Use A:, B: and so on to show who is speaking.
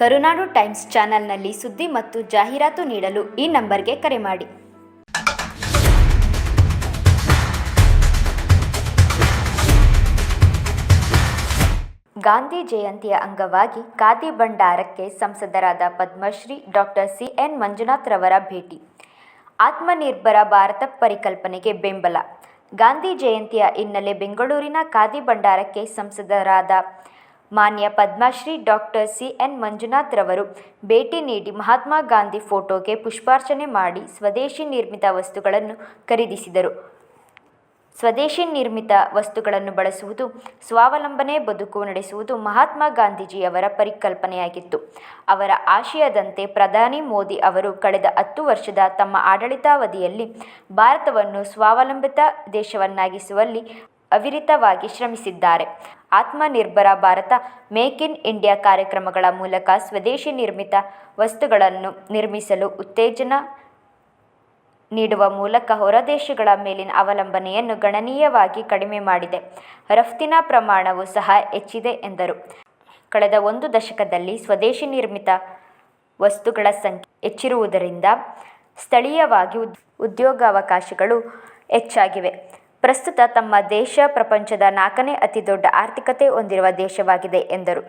A: ಕರುನಾಡು times ಚಾನೆಲ್ನಲ್ಲಿ ಸುದ್ದಿ ಮತ್ತು ಜಾಹೀರಾತು ನೀಡಲು ಈ ನಂಬರ್ಗೆ ಕರೆ ಮಾಡಿ. ಗಾಂಧಿ ಜಯಂತಿಯ ಅಂಗವಾಗಿ ಖಾದಿ ಭಂಡಾರಕ್ಕೆ ಸಂಸದರಾದ Padmashri doctor C N Manjunath ರವರ ಭೇಟಿ. ಆತ್ಮನಿರ್ಭರ ಭಾರತ ಪರಿಕಲ್ಪನೆಗೆ ಬೆಂಬಲ. ಗಾಂಧಿ ಜಯಂತಿಯ ಹಿನ್ನೆಲೆ ಬೆಂಗಳೂರಿನ ಖಾದಿ ಭಂಡಾರಕ್ಕೆ ಸಂಸದರಾದ ಮಾನ್ಯ Padmashri doctor C N Manjunath ರವರು ಭೇಟಿ ನೀಡಿ ಮಹಾತ್ಮ ಗಾಂಧಿ ಫೋಟೋಗೆ ಪುಷ್ಪಾರ್ಚನೆ ಮಾಡಿ ಸ್ವದೇಶಿ ನಿರ್ಮಿತ ವಸ್ತುಗಳನ್ನು ಖರೀದಿಸಿದರು. ಸ್ವದೇಶಿ ನಿರ್ಮಿತ ವಸ್ತುಗಳನ್ನು ಬಳಸುವುದು, ಸ್ವಾವಲಂಬನೆ ಬದುಕು ನಡೆಸುವುದು ಮಹಾತ್ಮ ಗಾಂಧೀಜಿಯವರ ಪರಿಕಲ್ಪನೆಯಾಗಿತ್ತು. ಅವರ ಆಶಯದಂತೆ ಪ್ರಧಾನಿ ಮೋದಿ ಅವರು ಕಳೆದ ಹತ್ತು ವರ್ಷದ ತಮ್ಮ ಆಡಳಿತಾವಧಿಯಲ್ಲಿ ಭಾರತವನ್ನು ಸ್ವಾವಲಂಬಿತ ದೇಶವನ್ನಾಗಿಸುವಲ್ಲಿ ಅವಿರತವಾಗಿ ಶ್ರಮಿಸಿದ್ದಾರೆ. Atmanirbhar Bharat, make in India ಕಾರ್ಯಕ್ರಮಗಳ ಮೂಲಕ ಸ್ವದೇಶಿ ನಿರ್ಮಿತ ವಸ್ತುಗಳನ್ನು ನಿರ್ಮಿಸಲು ಉತ್ತೇಜನ ನೀಡುವ ಮೂಲಕ ಹೊರದೇಶಗಳ ಮೇಲಿನ ಅವಲಂಬನೆಯನ್ನು ಗಣನೀಯವಾಗಿ ಕಡಿಮೆ ಮಾಡಿದೆ. ರಫ್ತಿನ ಪ್ರಮಾಣವು ಸಹ ಹೆಚ್ಚಿದೆ ಎಂದರು. ಕಳೆದ ಒಂದು ದಶಕದಲ್ಲಿ ಸ್ವದೇಶಿ ನಿರ್ಮಿತ ವಸ್ತುಗಳ ಸಂಖ್ಯೆ ಹೆಚ್ಚಿರುವುದರಿಂದ ಸ್ಥಳೀಯವಾಗಿ ಉದ್, ಉದ್ಯೋಗಾವಕಾಶಗಳು ಹೆಚ್ಚಾಗಿವೆ. ಪ್ರಸ್ತುತ ತಮ್ಮ ದೇಶ ಪ್ರಪಂಚದ ನಾಲ್ಕನೇ ಅತಿ ದೊಡ್ಡ ಆರ್ಥಿಕತೆ ಹೊಂದಿರುವ ದೇಶವಾಗಿದೆ ಎಂದರು.